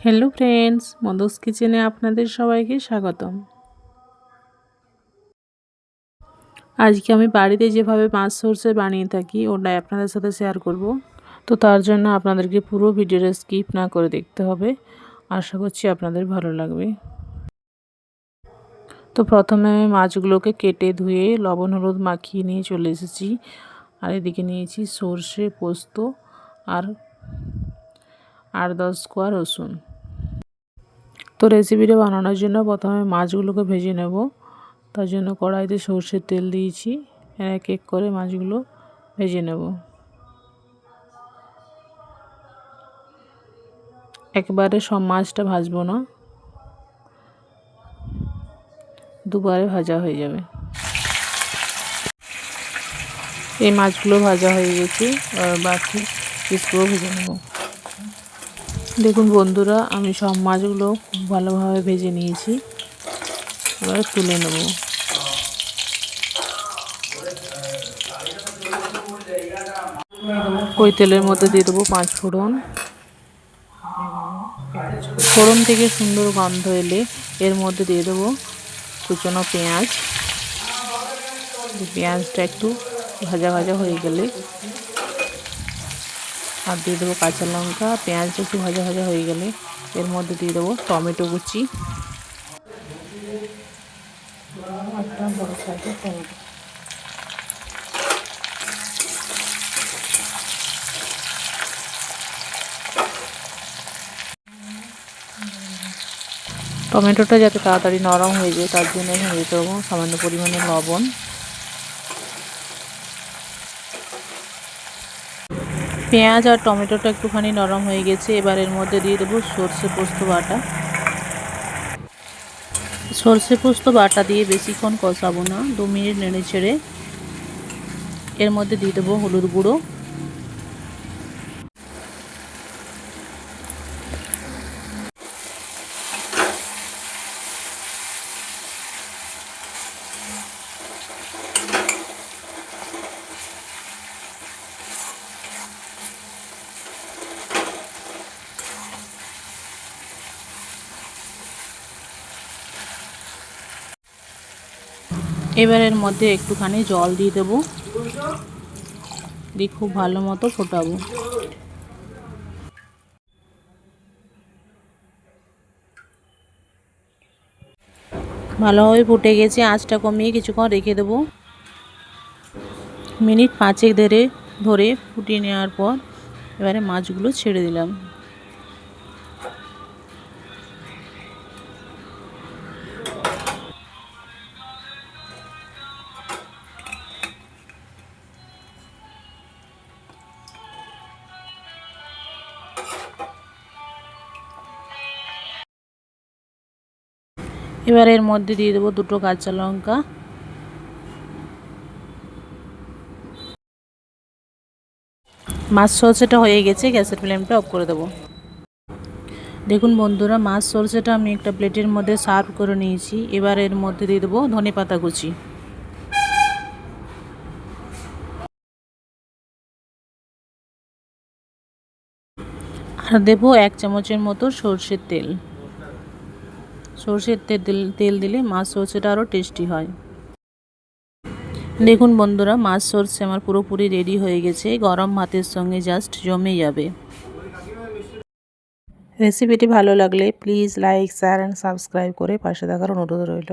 Hello friends মদস কিচেনে আপনাদের সবাইকে স্বাগতম। আজকে আমি বাড়িতে যেভাবে মাছ সর্ষে বানিয়ে থাকি, ওটাই আপনাদের সাথে শেয়ার করব। তো তার জন্য আপনাদেরকে পুরো ভিডিওটা স্কিপ না করে দেখতে হবে। আশা করছি আপনাদের ভালো লাগবে। তো প্রথমে আমি মাছগুলোকে কেটে ধুয়ে লবণ, হলুদ মাখিয়ে নিয়ে চলে এসেছি। আর এদিকে নিয়েছি সর্ষে, পোস্ত আর আট দশ কোয়া রসুন। তো রেসিপিটা বানানোর জন্য প্রথমে মাছগুলোকে ভেজে নেব। তার জন্য কড়াইতে সর্ষের তেল দিয়েছি। এক এক করে মাছগুলো ভেজে নেব। একবারে সব মাছটা ভাজবো না। দুবারে ভাজা হয়ে যাবে। এই মাছগুলো ভাজা হয়ে গেছে। বাকি পিসগুলো ভেজে নেব। দেখুন বন্ধুরা, আমি সব মাছগুলো খুব ভালোভাবে ভেজে নিয়েছি। এবার তুলে নেব। ওই তেলের মধ্যে দিয়ে দেবো পাঁচ ফোড়ন। ফোড়ন থেকে সুন্দর গন্ধ এলে এর মধ্যে দিয়ে দেবো কুচনো পেঁয়াজ। পেঁয়াজটা একটু ভাজা ভাজা হয়ে গেলে আর দিয়ে দেবো কাঁচা লঙ্কা, পেঁয়াজ একটু ভাজা ভাজা হয়ে গেলে। এর মধ্যে দিয়ে দেবো টমেটো কুচি। টমেটোটা যাতে তাড়াতাড়ি নরম হয়ে যায়, তার জন্য এখানে দিতে সামান্য পরিমাণে লবণ। পেঁয়াজ আর টমেটোটা একটুখানি নরম হয়ে গেছে, এবার এর মধ্যে দিয়ে দেবো সর্ষে পোস্ত বাটা। সর্ষে পোস্ত বাটা দিয়ে বেশিক্ষণ কষাবো না, দু মিনিট নেড়ে ছেড়ে। এর মধ্যে দিয়ে দেবো হলুদ গুঁড়ো। এবার এর মধ্যে একটুখানি জল দিয়ে দেবো। দিয়ে খুব ভালো মতো ফোটাবো। ভালোভাবে ফুটে গেছে, আঁচটা কমিয়ে কিছুক্ষণ রেখে দেবো। মিনিট পাঁচেক ধরে ধরে ফুটিয়ে নেওয়ার পর এবারে মাছগুলো ছেড়ে দিলাম। এবার এর মধ্যে দিয়ে দেবো দুটো কাঁচা লঙ্কা। মাছ সরষেটা হয়ে গেছে, গ্যাসের ফ্লেমটা অফ করে দেবো। দেখুন বন্ধুরা, মাছ সরষেটা আমি একটা প্লেটের মধ্যে সার্ভ করে নিয়েছি। এবার এর মধ্যে দিয়ে দেবো ধনে পাতা কুচি। আর দেবো এক চামচের মতো সর্ষের তেল। সর্ষের তেল তেল দিলে মাছ সর্ষেটা আরও টেস্টি হয়। দেখুন বন্ধুরা, মাছ সর্ষে আমার পুরোপুরি রেডি হয়ে গেছে। গরম ভাতের সঙ্গে জাস্ট জমে যাবে। রেসিপিটি ভালো লাগলে please like share and subscribe করে পাশে থাকার অনুরোধ রইল।